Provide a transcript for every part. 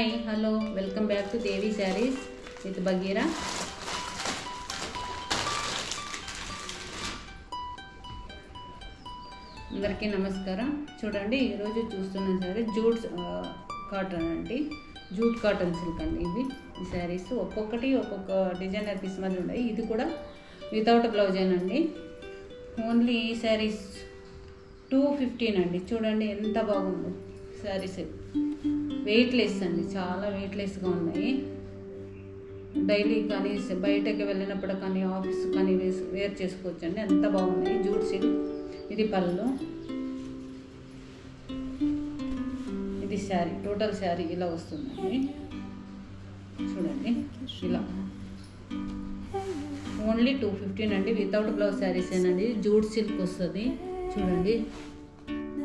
Hi hello welcome back to Devi saris with Bagira అందరికీ నమస్కారం. చూడండి ఈరోజు చూస్తున్న సరే జూట్ కాటన్ అండి. జూట్ కాటన్ సిల్క్ అండి ఇవి. ఈ శారీస్ ఒక్కొక్కటి ఒక్కొక్క డిజైనర్ పీస్ మాదిరి ఉన్నాయి ఇది కూడా వితౌట్ బ్లౌజ్ అండి? ఓన్లీ ఈ శారీస్ టూ ఫిఫ్టీన్ అండి. చూడండి ఎంత బాగుందో. శారీస్ వెయిట్లెస్ అండి. చాలా వెయిట్లెస్గా ఉన్నాయి. డైలీ కానీ బయటకి వెళ్ళినప్పుడు కానీ ఆఫీస్ కానీ వేసి వేర్ చేసుకోవచ్చు అండి అంత బాగున్నాయి. జూట్ సిల్క్ ఇది పళ్ళు. ఇది శారీ. టోటల్ శారీ ఇలా వస్తుందండి చూడండి. ఇలా. ఓన్లీ టూ ఫిఫ్టీన్ అండి. వితౌట్ బ్లౌజ్ శారీస్ ఏనండి. జూట్ సిల్క్ వస్తుంది. చూడండి.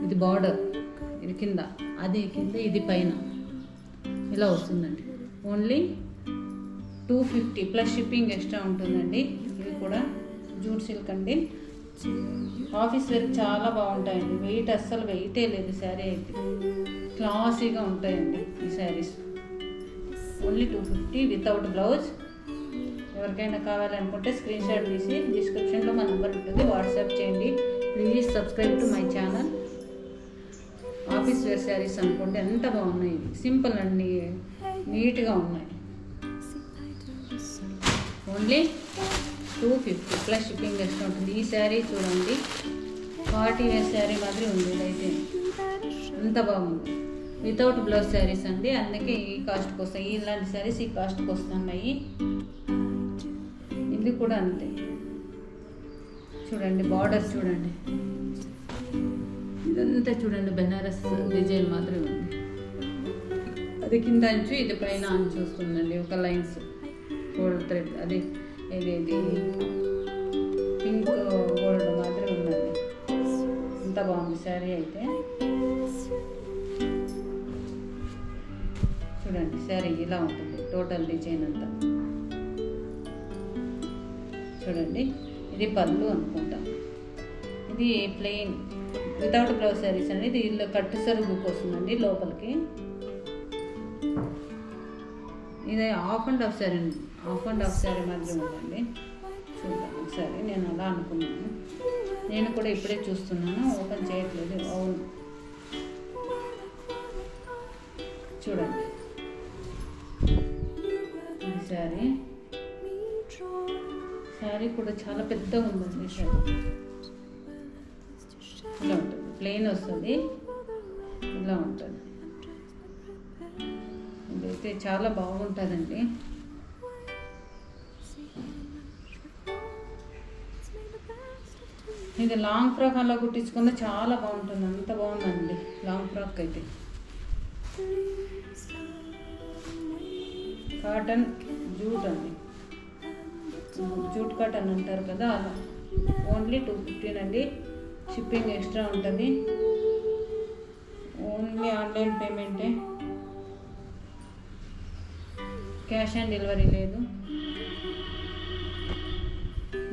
ఇది బార్డర్ ఇది కింద. అది కింద ఇది పైన. ఇలా వస్తుందండి. Only two fifty plus shipping extra ఉంటుందండి. ఇది కూడా జూట్ సిల్క్ అండి. ఆఫీస్ వేర్ చాలా బాగుంటాయండి. వెయిట్ అస్సలు వెయిటే లేదు శారీ అయితే. క్లాసీగా ఉంటాయండి ఈ saris only two fifty without blouse ఎవరికైనా కావాలనుకుంటే స్క్రీన్ షాట్ తీసి డిస్క్రిప్షన్లో మా నెంబర్ ఉంటుంది. వాట్సాప్ చేయండి. Please subscribe to my channel office wear saris అనుకోండి ఎంత బాగున్నాయి. ఇవి సింపుల్ అండి. నీట్గా ఉన్నాయి. Only two fifty plus shipping extra ఉంటుంది. ఈ శారీ చూడండి. పార్టీ వేర్ శారీ మాదిరి ఉంది. అయితే అంత బాగుంది. వితౌట్ బ్లౌజ్ శారీస్ అండి. అందుకే ఈ కాస్ట్కి వస్తాయి ఇలాంటి శారీస్ ఈ కాస్ట్కి వస్తున్నాయి ఇది కూడా అంతే. చూడండి బార్డర్ చూడండి. ఇదంతా చూడండి బెనారస్ డిజైన్ మాత్రమే ఉంది. అది కింద అంచు ఇది పైన అంచు వస్తుందండి ఒక లైన్స్ గోల్డ్ థ్రెడ్ అది ఇది ఇది. పింక్ గోల్డ్ మాత్రమే ఉందండి. ఎంత బాగుంది శారీ అయితే. చూడండి శారీ ఇలా ఉంటుంది టోటల్ డిజైన్ అంతా. చూడండి ఇది పళ్ళు అనుకుంటాం. ఇది ప్లెయిన్ వితౌట్ బ్లౌజ్ శారీస్ అండి దీనిలో కట్టు సరుగు వస్తుందండి లోపలికి. ఇది half and half sari half and half sari మధ్య ఉందండి. చూద్దాం ఒకసారి నేను అలా అనుకున్నాను. నేను కూడా ఇప్పుడే చూస్తున్నాను ఓపెన్ చేయట్లేదు. అవును. చూడండి. ఈ శారీ శారీ కూడా చాలా పెద్దగా ఉందండి శారీ ఇలా ఉంటుంది. ప్లెయిన్ వస్తుంది. ఇలా ఉంటుంది. ఇదైతే చాలా బాగుంటుందండి. ఇది లాంగ్ ఫ్రాక్ అలా కుట్టించుకున్న చాలా బాగుంటుంది. అంత బాగుందండి లాంగ్ ఫ్రాక్ అయితే. కాటన్ జూట్ అండి. జూట్ కాటన్ అంటారు కదా అలా. ఓన్లీ టూ ఫిఫ్టీన్ అండి. షిప్పింగ్ ఎక్స్ట్రా ఉంటుంది. ఓన్లీ ఆన్లైన్ పేమెంటే. క్యాష్ ఆన్ డెలివరీ లేదు.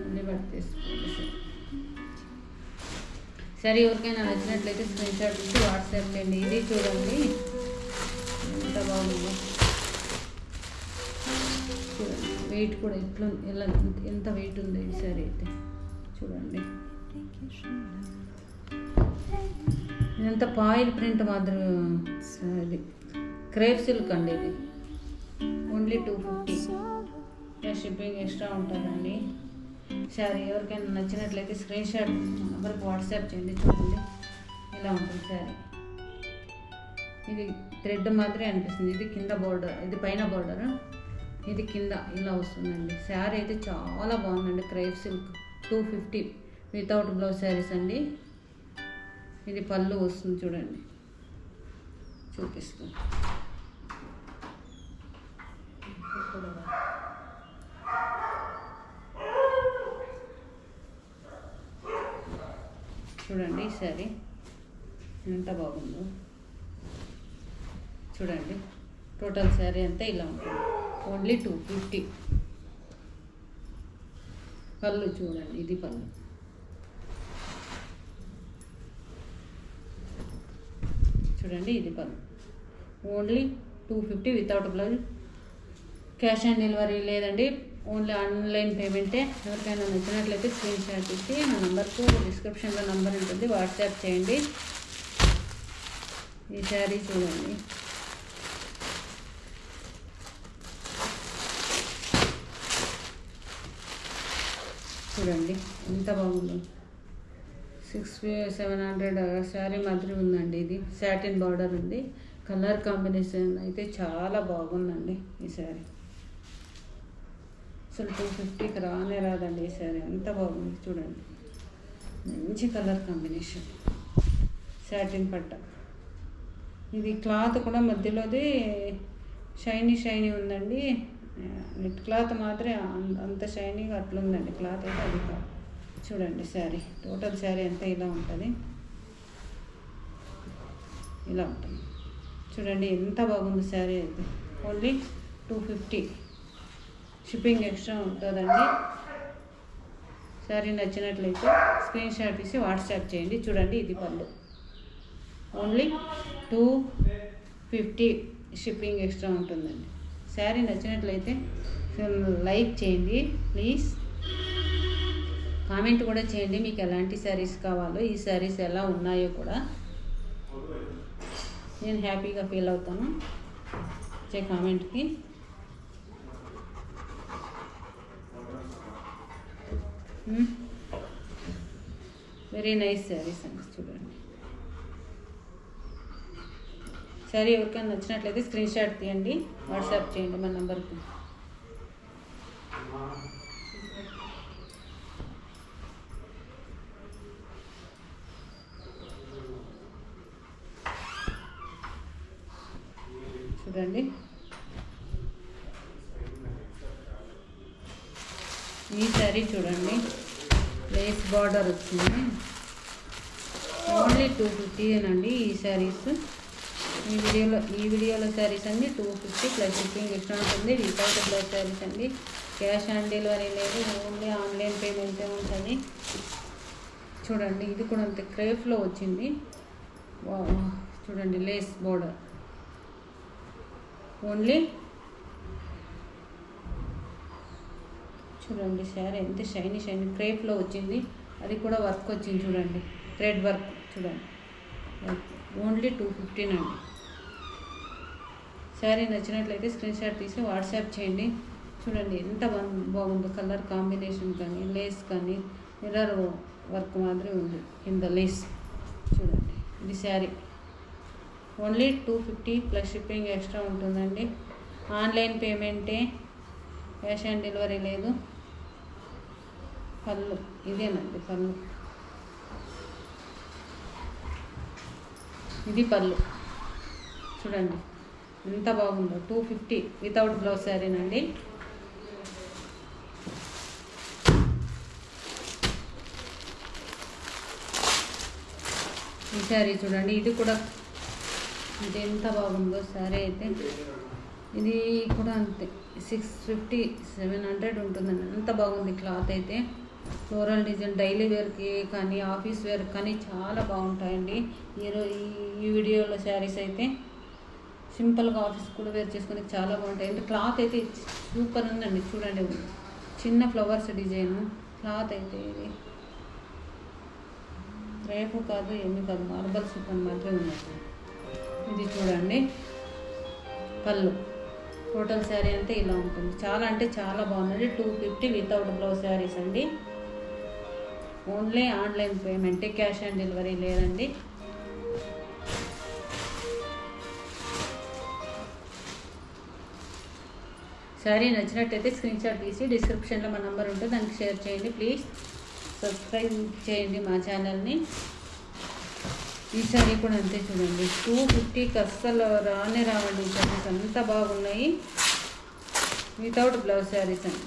మళ్ళీ సార్ సరే ఎవరికైనా నచ్చినట్లయితే స్క్రీన్ షాట్ ఇచ్చి వాట్సాప్ చేయండి. ఇది చూడండి. ఎంత బాగుంది. చూడండి. వెయిట్ కూడా ఎట్లా ఎలా ఎంత వెయిట్ ఉంది ఈసారి అయితే. చూడండి. ఇదంతా పాయిల్ ప్రింట్ మాత్రం ఇది క్రేప్ సిల్క్ అండి ఇది. Only two fifty shipping extra ఉంటుందండి. సరే ఎవరికైనా నచ్చినట్లయితే స్క్రీన్ షాట్ నెంబర్కి వాట్సాప్ చేయండి చూడండి. ఇలా ఉంటుంది సారీ. ఇది థ్రెడ్ మాత్రమే అనిపిస్తుంది. ఇది కింద బోర్డర్ ఇది పైన బోర్డర్ ఇది కింద ఇలా వస్తుందండి. శారీ అయితే చాలా బాగుందండి crepe silk. Two fifty without blouse saris అండి. ఇది పళ్ళు వస్తుంది చూడండి. చూపిస్తుంది చూడండి ఈ శారీ. ఎంత బాగుందో. చూడండి. టోటల్ శారీ అంతా ఇలా ఉంటుంది. ఓన్లీ టూ ఫిఫ్టీ పళ్ళు చూడండి ఇది పళ్ళు. చూడండి ఇది పళ్ళు only two fifty without blouse cash on delivery లేదండి. ఓన్లీ ఆన్లైన్ పేమెంటే ఎవరికైనా నచ్చినట్లయితే స్క్రీన్ షాట్ ఇచ్చి మా నెంబర్కు డిస్క్రిప్షన్లో నెంబర్ ఉంటుంది. వాట్సాప్ చేయండి. ఈ శారీ చూడండి. చూడండి ఎంత బాగుందో. సిక్స్ సెవెన్ హండ్రెడ్ శారీ మాదిరి ఉందండి ఇది. సాటిన్ బార్డర్ ఉంది. కలర్ కాంబినేషన్ అయితే చాలా బాగుందండి ఈ శారీ. అసలు టూ ఫిఫ్టీకి రానే రాదండి ఈ శారీ. ఎంత బాగుంది చూడండి. మంచి కలర్ కాంబినేషన్. శాటిన్ పట్ట. ఇది క్లాత్ కూడా మధ్యలోది షైనీ షైనీ ఉందండి. నెట్ క్లాత్ మాత్రమే అంత షైనీగా అట్లుందండి. క్లాత్ అయితే అది కాదు. చూడండి శారీ. టోటల్ శారీ అంతా ఇలా ఉంటుంది? ఇలా ఉంటుంది. చూడండి ఎంత బాగుంది శారీ అయితే. Only two fifty. Shipping extra ఉంటుందండి. శారీ నచ్చినట్లయితే స్క్రీన్ షాట్ తీసి వాట్సాప్ చేయండి. చూడండి ఇది పళ్ళు. Only two fifty shipping extra ఉంటుందండి. శారీ నచ్చినట్లయితే లైక్ చేయండి. ప్లీజ్. కామెంట్ కూడా చేయండి మీకు ఎలాంటి శారీస్ కావాలో ఈ శారీస్ ఎలా ఉన్నాయో కూడా. నేను హ్యాపీగా ఫీల్ అవుతాను. వచ్చే కామెంట్కి. వెరీ నైస్ శారీస్ అండి చూడండి. సరే ఎవరికైనా నచ్చినట్లయితే స్క్రీన్ షాట్ తీయండి వాట్సాప్ చేయండి మా నెంబర్కి. చూడండి. ఈ శారీ చూడండి. లేస్ బార్డర్ వచ్చింది. ఓన్లీ టూ ఫిఫ్టీ అండి ఈ శారీస్ ఈ వీడియోలో ఈ వీడియోలో శారీస్ అండి two fifty plus shipping extra ఉంటుంది? వితౌట్ బ్లౌజ్ శారీస్ అండి. క్యాష్ ఆన్ డెలివరీ లేదు. ఓన్లీ ఆన్లైన్ పేమెంటే ఉంటుంది. చూడండి ఇది కూడా అంత క్రేఫ్లో వచ్చింది. చూడండి లేస్ బోర్డర్. ఓన్లీ చూడండి శారీ ఎంత షైనీ షైనీ క్రేప్లో వచ్చింది. అది కూడా వర్క్ వచ్చింది చూడండి. థ్రెడ్ వర్క్ చూడండి. ఓన్లీ టూ ఫిఫ్టీన్ అండి. శారీ నచ్చినట్లయితే స్క్రీన్ షాట్ తీసి వాట్సాప్ చేయండి. చూడండి ఎంత బాగుంది బాగుందో కలర్ కాంబినేషన్ కానీ లేస్ కానీ మిర్రర్ వర్క్ మాదిరి ఉంది. కింద లేస్. చూడండి. ఇది sari. Only two fifty plus shipping extra ఉంటుందండి. ఆన్లైన్ పేమెంటే క్యాష్ ఆన్ డెలివరీ లేదు. పళ్ళు ఇదేనండి పళ్ళు. ఇది పళ్ళు. చూడండి ఎంత బాగుందో. టూ ఫిఫ్టీ వితౌట్ బ్లౌజ్ శారీనండి. ఈ శారీ చూడండి ఇది కూడా ఇది ఎంత బాగుందో శారీ అయితే ఇది కూడా అంతే. సిక్స్ ఫిఫ్టీ సెవెన్ హండ్రెడ్ ఉంటుందండి. అంత బాగుంది క్లాత్ అయితే. ఫ్లోరల్ డిజైన్ డైలీ వేర్కి కానీ ఆఫీస్ వేర్ కానీ చాలా బాగుంటాయండి. ఈరోజు ఈ- వీడియోలో శారీస్ అయితే సింపుల్గా ఆఫీస్ కూడా వేర్ చేసుకుని చాలా బాగుంటాయి. అంటే క్లాత్ అయితే సూపర్ ఉందండి. చూడండి. చిన్న ఫ్లవర్స్ డిజైను. క్లాత్ అయితే ఇది. రేపు కాదు ఏమి కాదు. మార్బల్ సూపర్ మాత్రమే ఉన్నట్టు ఇది చూడండి. పళ్ళు. టోటల్ శారీ అంటే ఇలా ఉంటుంది. చాలా అంటే చాలా బాగుందండి. Two fifty without blouse saris అండి. ఓన్లీ ఆన్లైన్ పేమెంటే క్యాష్ ఆన్ డెలివరీ లేదండి. శారీ నచ్చినట్టయితే స్క్రీన్ షాట్ తీసి డిస్క్రిప్షన్లో మా నెంబర్ ఉంటుంది. దానికి షేర్ చేయండి ప్లీజ్ సబ్స్క్రైబ్ చేయండి మా ఛానల్ని ఈ శారీ కూడా అంతే చూడండి. టూ ఫిఫ్టీకి అస్సలు రానే రావండి శారీస్ అంత బాగున్నాయి. వితౌట్ బ్లౌజ్ శారీస్ అండి.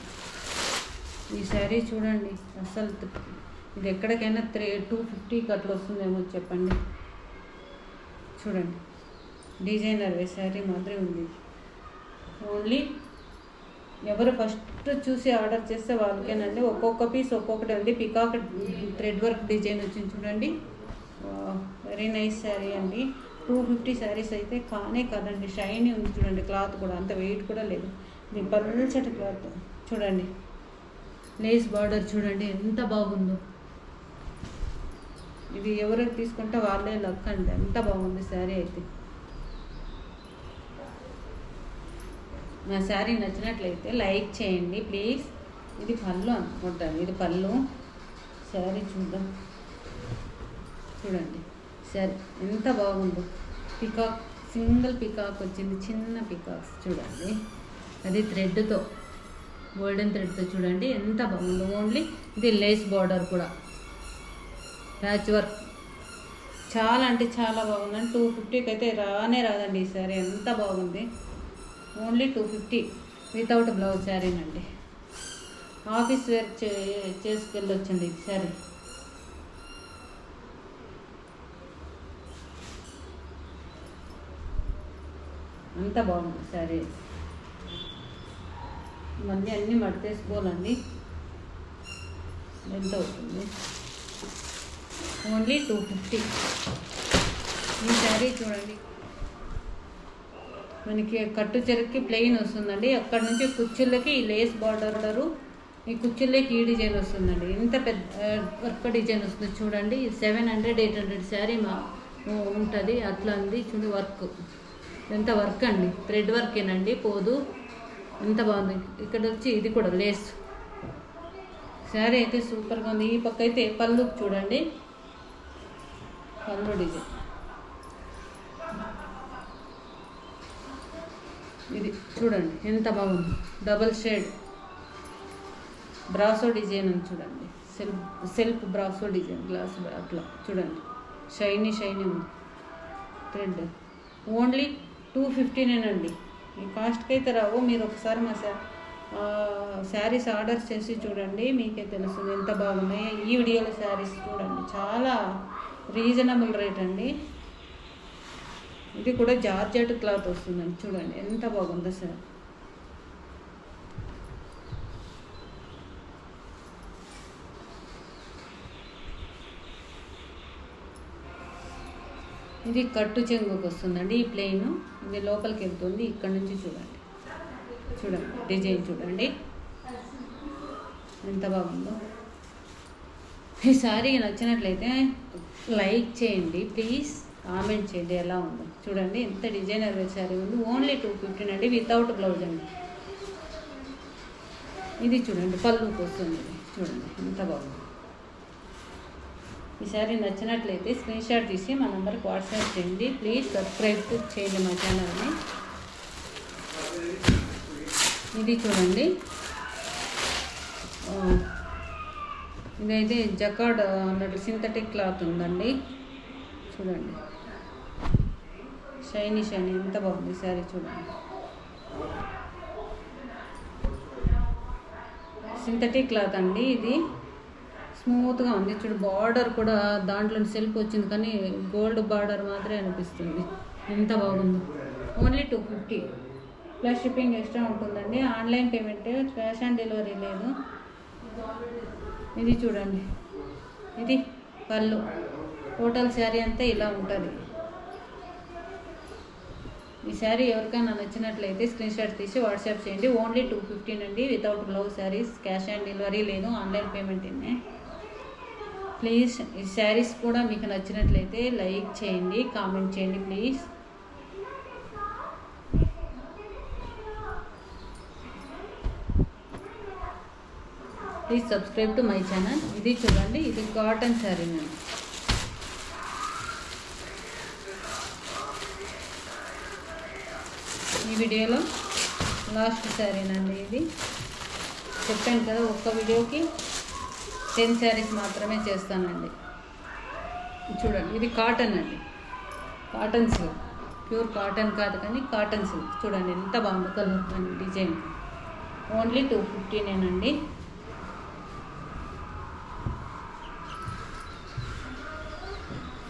ఈ శారీ చూడండి. అస్సలు ఇది ఎక్కడికైనా త్రీ టూ ఫిఫ్టీకి అట్లా వస్తుందేమో చెప్పండి. చూడండి. డిజైనర్ వే శారీ మాత్రమే ఉంది. ఓన్లీ ఎవరు ఫస్ట్ చూసి ఆర్డర్ చేస్తే వాళ్ళకేనండి. ఒక్కొక్క పీస్ ఒక్కొక్కటి ఉంది. పికాక్ థ్రెడ్ వర్క్ డిజైన్ వచ్చింది చూడండి. వెరీ నైస్ శారీ అండి. టూ ఫిఫ్టీ శారీస్ అయితే కానే కాదండి షైనీ ఉంది చూడండి క్లాత్ కూడా అంత వెయిట్ కూడా లేదు. ఇది పల్చటి క్లాత్ చూడండి. లేస్ బార్డర్ చూడండి ఎంత బాగుందో. ఇది ఎవరికి తీసుకుంటే వాళ్ళే లక్ అండి ఎంత బాగుంది శారీ అయితే. నా శారీ నచ్చినట్లయితే లైక్ చేయండి ప్లీజ్ ఇది పళ్ళు అనుకుంటాను ఇది పళ్ళు. శారీ చూద్దాం. చూడండి. సరే ఎంత బాగుందో. పికాక్ సింగిల్ పికాక్ వచ్చింది చిన్న పికాక్స్ చూడండి. అది థ్రెడ్తో గోల్డెన్ థ్రెడ్తో చూడండి ఎంత బాగుందో. ఓన్లీ ఇది లేస్ బార్డర్ కూడా. Patch work. చాలా అంటే చాలా బాగుందండి. టూ ఫిఫ్టీకి అయితే రానే రాదండి ఈ శారీ ఎంత బాగుంది. Only two fifty without blouse శారీనండి office wear చే చేసుకెళ్ళొచ్చండి ఈ శారీ అంత బాగుంది శారీ. మళ్ళీ అన్నీ మడతేసుకోవాలండి. ఎంత అవుతుంది? Only two fifty. ఈ శారీ చూడండి. మనకి కట్టు చెరక్కి ప్లెయిన్ వస్తుందండి. అక్కడ నుంచి కుచ్చుళ్ళకి ఈ లేస్ బార్డరు ఈ కుచ్చుళ్ళకి ఈ డిజైన్ వస్తుందండి. ఇంత పెద్ద వర్క్ డిజైన్ వస్తుంది చూడండి. Seven hundred eight hundred sari మా ఉంటుంది. అట్లా ఉంది. చూడు వర్క్. ఎంత వర్క్ అండి? థ్రెడ్ వర్కేనండి పోదు. ఎంత బాగుంది. ఇక్కడ వచ్చి ఇది కూడా లేస్. శారీ అయితే సూపర్గా ఉంది. ఈ పక్క అయితే పళ్ళు చూడండి. పళ్ళు డిజైన్. ఇది చూడండి. ఎంత బాగుంది. Double shade. బ్రాసో డిజైన్ అని చూడండి. Self self brasso design. Glass అట్లా. చూడండి. షైనీ షైనీ ఉంది. థ్రెడ్. ఓన్లీ టూ ఫిఫ్టీనేనండి ఈ కాస్ట్కి అయితే రావు. మీరు ఒకసారి మా శారీస్ ఆర్డర్ చేసి చూడండి. మీకే తెలుస్తుంది ఎంత బాగున్నాయి. ఈ వీడియోలో శారీస్ చూడండి. చాలా రీజనబుల్ రేట్ అండి. ఇది కూడా జార్జెట్ క్లాత్ వస్తుందండి. చూడండి ఎంత బాగుందో సార్ ఇది కట్టు చెంగుకు వస్తుందండి ఈ ప్లెయిన్ ఇది లోపలికి వెళ్తుంది ఇక్కడ నుంచి చూడండి. చూడండి డిజైన్ చూడండి. ఎంత బాగుందో. ఈ సారీ నచ్చినట్లయితే లైక్ చేయండి ప్లీజ్. కామెంట్ చేయండి ఎలా ఉందో. చూడండి ఎంత డిజైనర్ శారీ ఉంది. ఓన్లీ టూ ఫిఫ్టీన్ అండి వితౌట్ బ్లౌజ్ అండి. ఇది చూడండి పళ్ళుకి వస్తుంది. ఇది. చూడండి ఎంత బాగుంది. ఈ నచ్చినట్లయితే స్క్రీన్ షాట్ తీసి మా నెంబర్కి వాట్సాప్ చేయండి. ప్లీజ్ సబ్స్క్రైబ్ చేయండి మా ఛానల్ని ఇది చూడండి. ఇదైతే జకాడ్ అన్నట్టు సింథటిక్ క్లాత్ ఉందండి. చూడండి. షైనీ షైనీ ఎంత బాగుంది శారీ చూడండి. సింథటిక్ క్లాత్ అండి ఇది. స్మూత్గా ఉంది. చూడు బార్డర్ కూడా దాంట్లో సెల్ఫ్ వచ్చింది కానీ గోల్డ్ బార్డర్ మాత్రమే అనిపిస్తుంది. ఎంత బాగుందో. Only two fifty. Plus shipping extra ఉంటుందండి. Online payment cash on delivery లేదు. ఇది చూడండి. ఇది పళ్ళు. టోటల్ శారీ అంతా ఇలా ఉంటుంది. ఈ శారీ ఎవరికైనా నచ్చినట్లయితే స్క్రీన్ షాట్ తీసి వాట్సాప్ చేయండి. ఓన్లీ టూ ఫిఫ్టీన్ అండి without blouse saris cash on delivery లేదు. ఆన్లైన్ పేమెంట్ ఇన్నే ప్లీజ్ ఈ శారీస్ కూడా మీకు నచ్చినట్లయితే లైక్ చేయండి కామెంట్ చేయండి please. Please subscribe to my channel. ఇది చూడండి ఇది కాటన్ శారీ అండి ఈ వీడియోలో లాస్ట్ శారీనండి ఇది. చెప్పాను కదా ఒక్క వీడియోకి టెన్ శారీస్ మాత్రమే చేస్తానండి. చూడండి ఇది కాటన్ అండి. కాటన్ సిల్క్ ప్యూర్ కాటన్ కాదు కానీ కాటన్ సిల్క్ చూడండి ఎంత బాగుంది కలర్ అండి డిజైన్ ఓన్లీ టూ ఫిఫ్టీనేనండి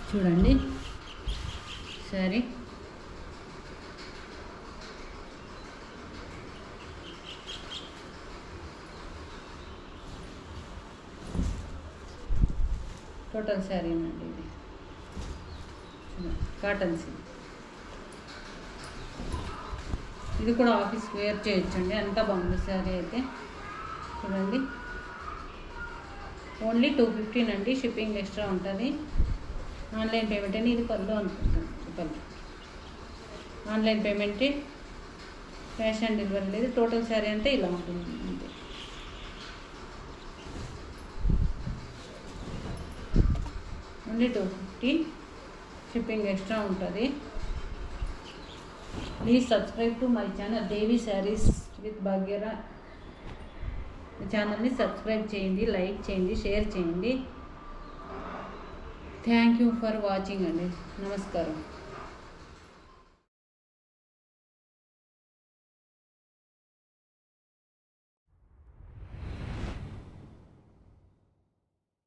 చూడండి. సరే టోటల్ శారీ అండి ఇది? కాటన్ సిల్క్ ఇది కూడా ఆఫీస్ వేర్ చేయొచ్చండి. అంతా బాగుంది శారీ అయితే. చూడండి. ఓన్లీ టూ ఫిఫ్టీన్ అండి. షిప్పింగ్ ఎక్స్ట్రా ఉంటుంది. ఆన్లైన్ పేమెంట్ అని ఇది పళ్ళు అనుకుంటాను పళ్ళు. Online payment cash on delivery లేదు. టోటల్ శారీ అంతా ఇలా ఉంటుంది అంతే only two fifty shipping extra ఉంటుంది please subscribe to my channel Devi saris with Bhagyara ఛానల్ని సబ్స్క్రైబ్ చేయండి లైక్ చేయండి షేర్ చేయండి. థ్యాంక్ యూ ఫర్ వాచింగ్ అండి నమస్కారం